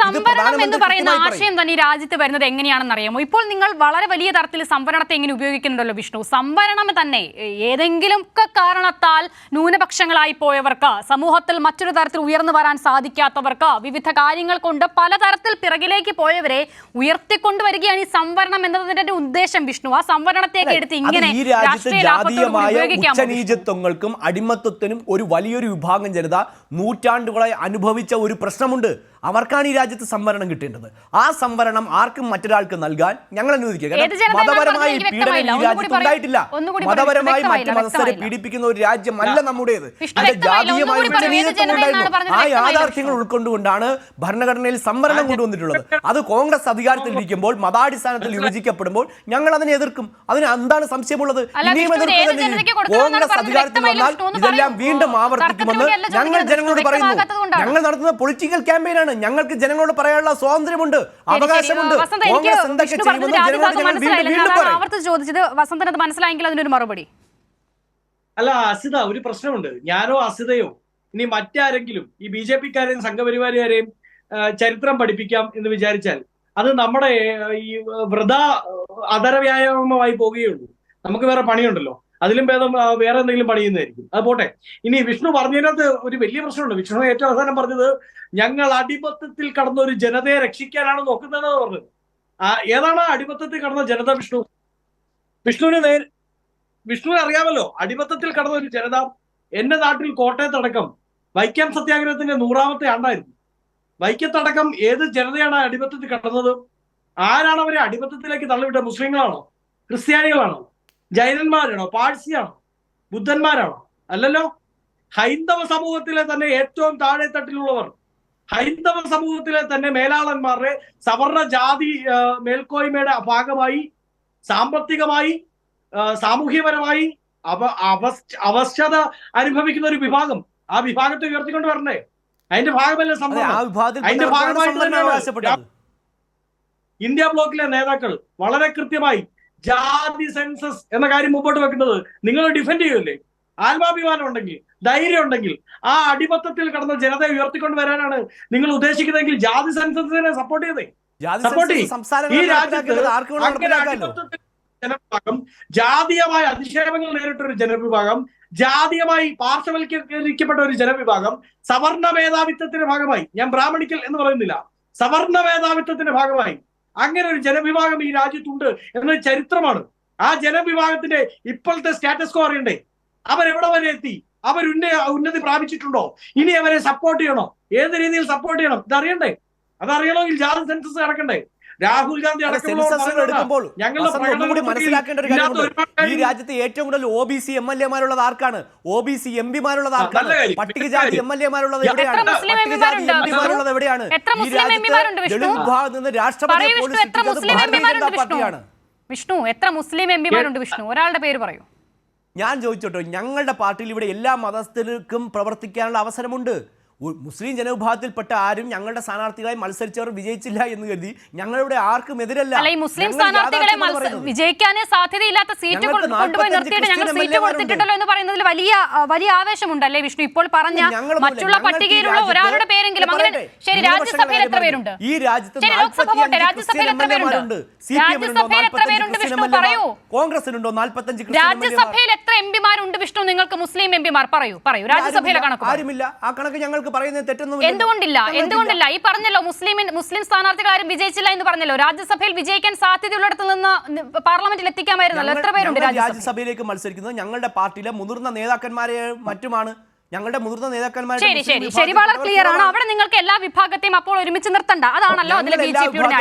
സംവരണം എന്ന് പറയുന്ന ആശയം തന്നെ രാജ്യത്ത് വരുന്നത് എങ്ങനെയാണെന്ന് അറിയാമോ? ഇപ്പോൾ നിങ്ങൾ വളരെ വലിയ തരത്തിൽ സംവരണത്തെ എങ്ങനെ ഉപയോഗിക്കുന്നുണ്ടല്ലോ വിഷ്ണു? സംവരണം തന്നെ ഏതെങ്കിലും ഒക്കെ കാരണത്താൽ ന്യൂനപക്ഷങ്ങളായി പോയവർക്ക് സമൂഹത്തിൽ മറ്റൊരു തരത്തിൽ ഉയർന്നു വരാൻ സാധിക്കാത്തവർക്ക് വിവിധ കാര്യങ്ങൾ കൊണ്ട് പലതരത്തിൽ പിറകിലേക്ക് പോയവരെ ഉയർത്തിക്കൊണ്ടുവരികയാണ് ഈ സംവരണം എന്നതിന്റെ ഉദ്ദേശം വിഷ്ണു. ആ സംവരണത്തേക്ക് എടുത്ത് ഇങ്ങനെ? ഉച്ചനീചത്വങ്ങൾക്കും അടിമത്തത്തിനും ഒരു വലിയൊരു വിഭാഗം ജനത നൂറ്റാണ്ടുകളായി അനുഭവിച്ച ഒരു പ്രശ്നമുണ്ട്. അവർക്കാണ് ഈ രാജ്യത്ത് സംവരണം കിട്ടേണ്ടത്. ആ സംവരണം ആർക്കും മറ്റൊരാൾക്ക് നൽകാൻ ഞങ്ങൾ അനുവദിക്കുക. കാരണം മതപരമായി പീഡനം ഈ രാജ്യത്ത് ഉണ്ടായിട്ടില്ല. മതപരമായി മറ്റു മതസ്ഥരെ പീഡിപ്പിക്കുന്ന ഒരു രാജ്യമല്ല നമ്മുടേത്. അത്. ജാതീയമായ ഉണ്ടായിരുന്നു. ആ യാഥാർത്ഥ്യങ്ങൾ ഉൾക്കൊണ്ടുകൊണ്ടാണ് ഭരണഘടനയിൽ സംവരണം കൊണ്ടുവന്നിട്ടുള്ളത്. അത് കോൺഗ്രസ് അധികാരത്തിലിരിക്കുമ്പോൾ മതാടിസ്ഥാനത്തിൽ വിഭജിക്കപ്പെടുമ്പോൾ ഞങ്ങൾ അതിനെ എതിർക്കും. അതിന് എന്താണ് സംശയമുള്ളത്? ഇനിയും എതിർക്കുക തന്നെ കോൺഗ്രസ് അധികാരത്തിൽ വന്നാൽ ഇതെല്ലാം വീണ്ടും ആവർത്തിക്കുമെന്ന് ഞങ്ങൾ ജനങ്ങളോട് പറയുന്നു. ഞങ്ങൾ നടത്തുന്ന പൊളിറ്റിക്കൽ ക്യാമ്പയിനാണ് ഞങ്ങൾക്ക് ജനങ്ങളോട് പറയാനുള്ള സ്വാതന്ത്ര്യമുണ്ട് അവകാശമുണ്ട്. ആവർത്തിച്ച് ചോദിച്ചത് വസന്തന് അത് മനസ്സിലായെങ്കിൽ അതിനൊരു മറുപടി. അല്ല അസിത ഒരു പ്രശ്നമുണ്ട്. ഞാനോ അസിതയോ ഇനി മറ്റാരെങ്കിലും ഈ ബി ജെ പിക്കാരെയും സംഘപരിവാരുകാരെയും ചരിത്രം പഠിപ്പിക്കാം എന്ന് വിചാരിച്ചാൽ അത് നമ്മുടെ ഈ വൃത അതരവ്യായാമമായി പോവുകയുള്ളൂ. നമുക്ക് വേറെ പണിയുണ്ടല്ലോ. അതിലും ഭേദം വേറെ എന്തെങ്കിലും പണിയുന്നതായിരിക്കും അത് പോട്ടെ. ഇനി വിഷ്ണു പറഞ്ഞതിനകത്ത് ഒരു വലിയ പ്രശ്നമുണ്ട്. വിഷ്ണു ഏറ്റവും അവസാനം പറഞ്ഞത് ഞങ്ങൾ അടിമത്തത്തിൽ കടന്ന ഒരു ജനതയെ രക്ഷിക്കാനാണ് നോക്കുന്നതെന്ന് പറഞ്ഞത്. ആ ഏതാണ് അടിമത്തത്തിൽ കടന്ന ജനത വിഷ്ണു? വിഷ്ണുവിന് നേ വിഷ്ണുവിനെ അറിയാമല്ലോ. അടിമത്തത്തിൽ കടന്ന ഒരു ജനത എന്റെ നാട്ടിൽ കോട്ടയത്തടക്കം വൈക്കം സത്യാഗ്രഹത്തിന്റെ നൂറാമത്തെ ആണ്ടായിരുന്നു. വൈക്കത്തടക്കം ഏത് ജനതയാണ് അടിമത്തത്തിൽ കടന്നത്? ആരാണ് അവരെ അടിമത്തത്തിലേക്ക് തള്ളിവിട്ട മുസ്ലിങ്ങളാണോ? ക്രിസ്ത്യാനികളാണോ? ജൈനന്മാരാണോ? പാഴ്സിയാണോ? ബുദ്ധന്മാരാണോ? അല്ലല്ലോ? ഹൈന്ദവ സമൂഹത്തിലെ തന്നെ ഏറ്റവും താഴെത്തട്ടിലുള്ളവർ. ഹൈന്ദവ സമൂഹത്തിലെ തന്നെ മേലാളന്മാരുടെ സവർണ ജാതി മേൽക്കോയ്മയുടെ ഭാഗമായി സാമ്പത്തികമായി സാമൂഹ്യപരമായി അവ അവശത അനുഭവിക്കുന്ന ഒരു വിഭാഗം. ആ വിഭാഗത്തെ ഉയർത്തിക്കൊണ്ട് വരണ്ടേ അതിന്റെ ഭാഗമല്ല സംഭവം? അതിന്റെ ഭാഗമായിട്ട് തന്നെ ഇന്ത്യ ബ്ലോക്കിലെ നേതാക്കൾ വളരെ കൃത്യമായി ജാതി സെൻസസ് എന്ന കാര്യം മുമ്പോട്ട് വെക്കുന്നത് നിങ്ങൾ ഡിഫെൻഡ് ചെയ്യുമല്ലേ ആത്മാഭിമാനം ഉണ്ടെങ്കിൽ ധൈര്യം ഉണ്ടെങ്കിൽ ആ അടിമത്തത്തിൽ കടന്ന ജനതയെ ഉയർത്തിക്കൊണ്ട് വരാനാണ് നിങ്ങൾ ഉദ്ദേശിക്കുന്നതെങ്കിൽ ജാതി സെൻസസിനെ സപ്പോർട്ട് ചെയ്തേ. സപ്പോർട്ട് ചെയ്യും. ഈ രാജ്യത്ത് അങ്ങനെ അടിമത്തത്തിൽ ജനവിഭാഗം ജാതീയമായ അധിക്ഷേപങ്ങൾ നേരിട്ട ഒരു ജനവിഭാഗം ജാതീയമായി പാർശ്വവൽക്കരിക്കപ്പെട്ട ഒരു ജനവിഭാഗം സവർണ മേധാവിത്വത്തിന്റെ ഭാഗമായി ഞാൻ ബ്രാഹ്മണിക്കൽ എന്ന് പറയുന്നില്ല സവർണ മേധാവിത്വത്തിന്റെ ഭാഗമായി അങ്ങനെ ഒരു ജനവിഭാഗം ഈ രാജ്യത്തുണ്ട് എന്ന ചരിത്രമാണ്. ആ ജനവിഭാഗത്തിന്റെ ഇപ്പോഴത്തെ സ്റ്റാറ്റസ് കോ അറിയണ്ടേ? അവരെവിടെ വരെ എത്തി? അവർ ഉന്ന ഉന്നതി പ്രാപിച്ചിട്ടുണ്ടോ? ഇനി അവരെ സപ്പോർട്ട് ചെയ്യണോ? ഏത് രീതിയിൽ സപ്പോർട്ട് ചെയ്യണം? ഇതറിയണ്ടേ? അതറിയണമെങ്കിൽ ജാതി സെൻസസ് നടക്കണ്ടേ? രാഹുൽ ഗാന്ധി എടുക്കുമ്പോൾ ഞങ്ങളുടെ മനസ്സിലാക്കേണ്ട ഒരു കാര്യമാണ് കാര്യമുണ്ട്. ഈ രാജ്യത്തെ ഏറ്റവും കൂടുതൽ O B C M L എമാരുള്ളത് ആർക്കാണ്? ഒ ബി സി എം പിമാരുള്ളത് ആർക്കാണ്? പട്ടികജാതി എം എൽ എമാരുള്ളത് എത്ര എവിടെയാണ്? മുസ്ലിം പട്ടികജാതി? എം പിമാരുള്ളത് എവിടെയാണ്? എത്ര ഈ മുസ്ലിം രാജ്യത്ത്? ദളിത് വിഭാഗത്തിൽ നിന്ന് രാഷ്ട്രപതി പോലീസ് പാർട്ടിയാണ്. വിഷ്ണു എത്ര മുസ്ലിം എംപിമാരുണ്ട് വിഷ്ണു? ഒരാളുടെ പേര് പറയൂ. ഞാൻ ചോദിച്ചോട്ടോ ഞങ്ങളുടെ പാർട്ടിയിൽ ഇവിടെ എല്ലാ മതസ്ഥർക്കും പ്രവർത്തിക്കാനുള്ള അവസരമുണ്ട്. മുസ്ലിം ജനവിഭാഗത്തിൽപ്പെട്ട ആരും ഞങ്ങളുടെ സ്ഥാനാർത്ഥികളായി മത്സരിച്ചവർ വിജയിച്ചില്ല എന്ന് കരുതി ഞങ്ങളുടെ ആർക്കും എതിരല്ല. മുസ്ലിം സ്ഥാനാർത്ഥികളെ. വിജയിക്കാനേ സാധ്യതയില്ലാത്ത സീറ്റ് കൊണ്ടുപോയി 45 നിർത്തിയിട്ട് ഞങ്ങൾ സീറ്റ്. കൊടുത്തിട്ടുണ്ടല്ലോ എന്ന് പറയുന്നതിൽ വലിയ വലിയ ആവേശമുണ്ടല്ലേ വിഷ്ണു? ഇപ്പോൾ പറഞ്ഞ മറ്റുള്ള പട്ടികയിലുള്ള ഒരാളുടെ പേരെങ്കിലും അങ്ങനെ ശരി രാജ്യസഭയിൽ എത്ര പേരുണ്ട്? ഈ രാജ്യത്ത് ലോക്സഭ 45 രാജ്യസഭയിൽ എത്ര പേരുണ്ട്? രാജ്യസഭയിൽ എത്ര 45 പേരുണ്ട് വിഷ്ണു. പറയൂ. കോൺഗ്രസിനുണ്ടോ 45 ക്രിസ്ത്യൻ രാജ്യസഭയിൽ എത്ര എം വിഷ്ണു നിങ്ങൾക്ക് മുസ്ലിം എം പിമാർ പറയൂ പറയൂ. രാജ്യസഭയിലെ കണക്ക് ആരുമില്ല. ആ കണക്ക് ഞങ്ങൾക്ക് പറയുന്നത് തെറ്റൊന്നും എന്തുകൊണ്ടില്ല എന്തുകൊണ്ടില്ല. ഈ പറഞ്ഞല്ലോ മുസ്ലിം മുസ്ലിം സ്ഥാനാർത്ഥികൾ ആരും വിജയിച്ചില്ല എന്ന് പറഞ്ഞല്ലോ. രാജ്യസഭയിൽ വിജയിക്കാൻ സാധ്യതയുള്ളിടത്ത് നിന്ന് പാർലമെന്റിൽ എത്തിക്കാമായിരുന്നല്ലോ എത്ര പേരുണ്ട് രാജ്യസഭയിലേക്ക് മത്സരിക്കുന്നത് ഞങ്ങളുടെ പാർട്ടിയിലെ മുതിർന്ന നേതാക്കന്മാരെ മറ്റുമാണ്. ഞങ്ങളുടെ മുതിർന്ന നേതാക്കന്മാരെ ശരി ശരി. ശരി വളരെ ക്ലിയർ ആണ്. അവിടെ നിങ്ങൾക്ക് എല്ലാ വിഭാഗത്തെയും അപ്പോൾ ഒരുമിച്ച് നിർത്തണ്ട. അതാണല്ലോ അതിലെ ബി ജെ പിയുടെ